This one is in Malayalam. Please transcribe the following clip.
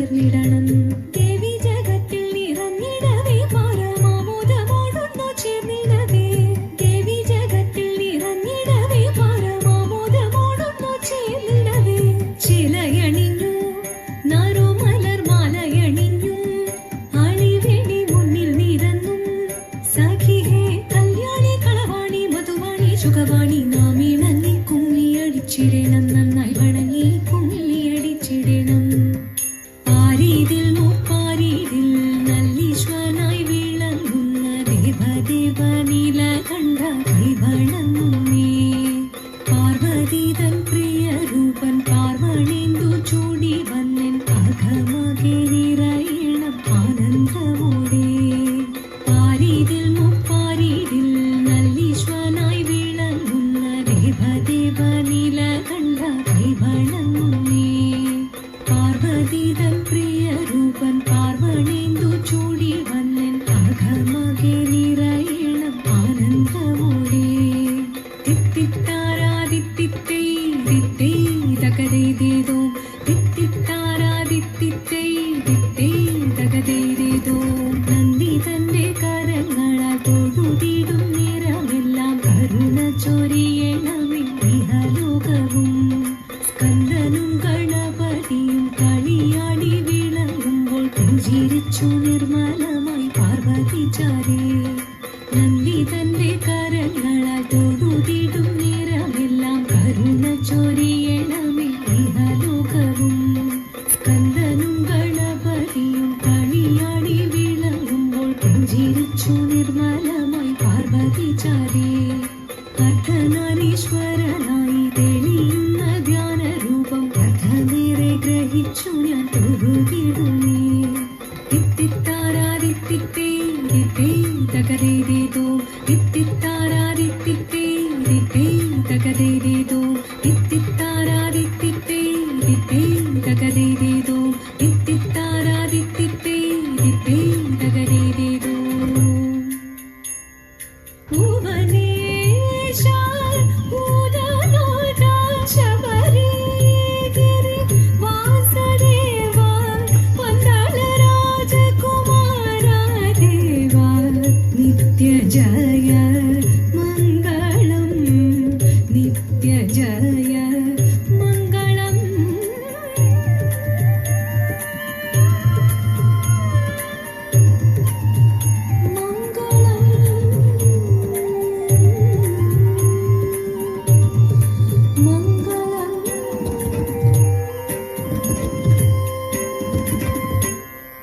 ചേർന്നിടണം നന്ദി തന്റെ കരങ്ങളാൽ തൊഴുതിടും നേരമെല്ലാം കരുണ ചൊരിയണമേ ഇഹലോകവും. സ്കന്ദനും ഗണപതിയും കളിയാടി വിളങ്ങുമ്പോൾ പുഞ്ചിരിച്ചു നിർമ്മലമായി പാർവതി ചാരി. അർദ്ധനാരീശ്വരന querido